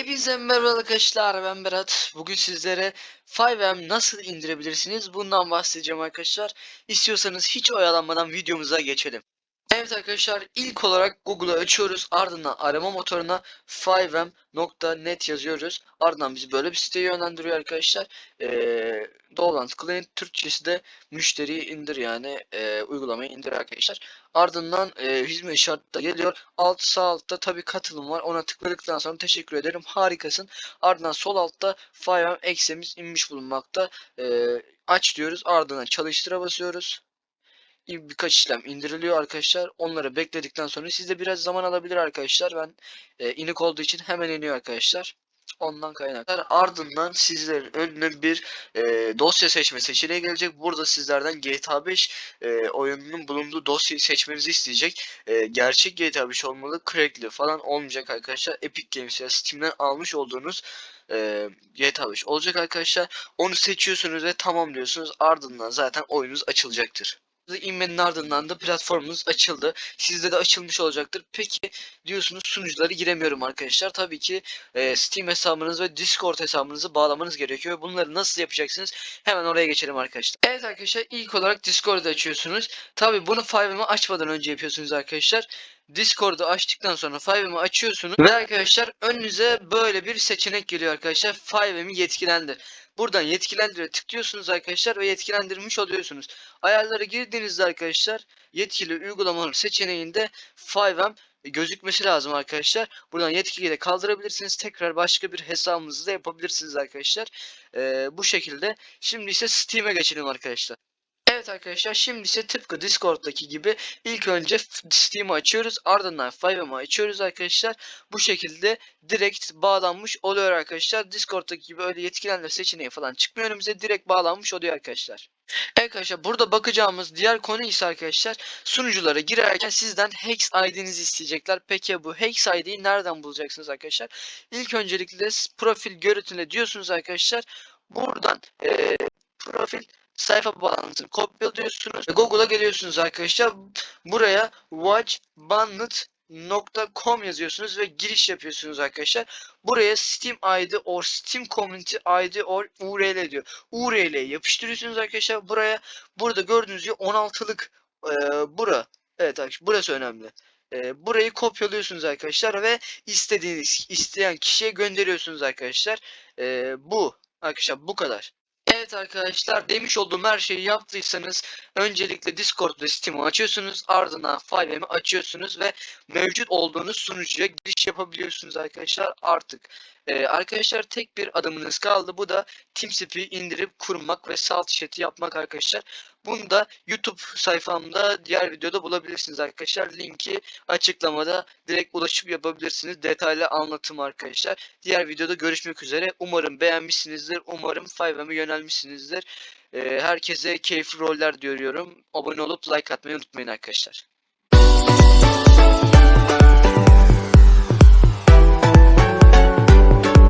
Hepinize merhaba arkadaşlar ben Berat. Bugün sizlere 5M nasıl indirebilirsiniz bundan bahsedeceğim arkadaşlar. İstiyorsanız hiç oyalanmadan videomuza geçelim. Evet arkadaşlar ilk olarak Google'ı açıyoruz ardından arama motoruna 5m.net yazıyoruz. Ardından bizi böyle bir siteye yönlendiriyor arkadaşlar. Ee, doğrudan tıklayın Türkçesi de müşteriyi indir yani e, uygulamayı indir arkadaşlar. Ardından e, hizmet şartı da geliyor. Alt sağ altta tabi katılım var. Ona tıkladıktan sonra teşekkür ederim. Harikasın. Ardından sol altta 5M eksemiz inmiş bulunmakta. E, aç diyoruz. Ardından çalıştıra basıyoruz birkaç işlem indiriliyor arkadaşlar. Onları bekledikten sonra sizde biraz zaman alabilir arkadaşlar. Ben e, inik olduğu için hemen iniyor arkadaşlar. Ondan kaynaklar. Ardından sizlerin önüne bir e, dosya seçme seçeneği gelecek. Burada sizlerden GTA 5 e, oyununun bulunduğu dosyayı seçmenizi isteyecek. E, gerçek GTA 5 olmalı. Crackli falan olmayacak arkadaşlar. Epic Games ya Steam'den almış olduğunuz e, GTA 5 olacak arkadaşlar. Onu seçiyorsunuz ve tamam diyorsunuz. Ardından zaten oyunuz açılacaktır inmenin ardından da platformumuz açıldı. Sizde de açılmış olacaktır. Peki diyorsunuz sunucuları giremiyorum arkadaşlar. Tabii ki e, Steam hesabınız ve Discord hesabınızı bağlamanız gerekiyor. Bunları nasıl yapacaksınız? Hemen oraya geçelim arkadaşlar. Evet arkadaşlar ilk olarak Discord'u açıyorsunuz. Tabii bunu 5M'i açmadan önce yapıyorsunuz arkadaşlar. Discord'u açtıktan sonra 5M'i açıyorsunuz ve arkadaşlar önünüze böyle bir seçenek geliyor arkadaşlar. 5M'i yetkilendir. Buradan yetkilendire tıklıyorsunuz arkadaşlar ve yetkilendirmiş oluyorsunuz. Ayarlara girdiğinizde arkadaşlar yetkili uygulamalar seçeneğinde 5M gözükmesi lazım arkadaşlar. Buradan yetkiliyi de kaldırabilirsiniz. Tekrar başka bir hesabınızı da yapabilirsiniz arkadaşlar. Ee, bu şekilde. Şimdi ise Steam'e geçelim arkadaşlar. Evet arkadaşlar şimdi ise tıpkı Discord'daki gibi ilk önce Steam'i açıyoruz ardından 5M'i açıyoruz arkadaşlar. Bu şekilde direkt bağlanmış oluyor arkadaşlar. Discord'daki gibi öyle yetkilenme seçeneği falan çıkmıyor önümüze direkt bağlanmış oluyor arkadaşlar. Evet arkadaşlar burada bakacağımız diğer konu ise arkadaşlar sunuculara girerken sizden Hex ID'nizi isteyecekler. Peki bu Hex ID'yi nereden bulacaksınız arkadaşlar? İlk öncelikle profil görüntüle diyorsunuz arkadaşlar. Buradan e, profil sayfa bağlantısını kopyalıyorsunuz ve Google'a geliyorsunuz arkadaşlar. Buraya watchbanned.com yazıyorsunuz ve giriş yapıyorsunuz arkadaşlar. Buraya Steam ID or Steam Community ID or URL diyor. URL'yi yapıştırıyorsunuz arkadaşlar. Buraya burada gördüğünüz gibi 16'lık e, bura. Evet arkadaşlar burası önemli. E, burayı kopyalıyorsunuz arkadaşlar ve istediğiniz isteyen kişiye gönderiyorsunuz arkadaşlar. E, bu arkadaşlar bu kadar. Evet arkadaşlar demiş olduğum her şeyi yaptıysanız öncelikle Discord ve Steam'i açıyorsunuz ardından 5M'i açıyorsunuz ve mevcut olduğunuz sunucuya giriş yapabiliyorsunuz arkadaşlar artık. Ee, arkadaşlar tek bir adımınız kaldı bu da TeamSpeak'i indirip kurmak ve salt chat'i yapmak arkadaşlar. Bunu da YouTube sayfamda diğer videoda bulabilirsiniz arkadaşlar. Linki açıklamada direkt ulaşıp yapabilirsiniz. Detaylı anlatım arkadaşlar. Diğer videoda görüşmek üzere. Umarım beğenmişsinizdir. Umarım 5M'e yönelmişsinizdir. Ee, herkese keyifli roller diyorum. Abone olup like atmayı unutmayın arkadaşlar.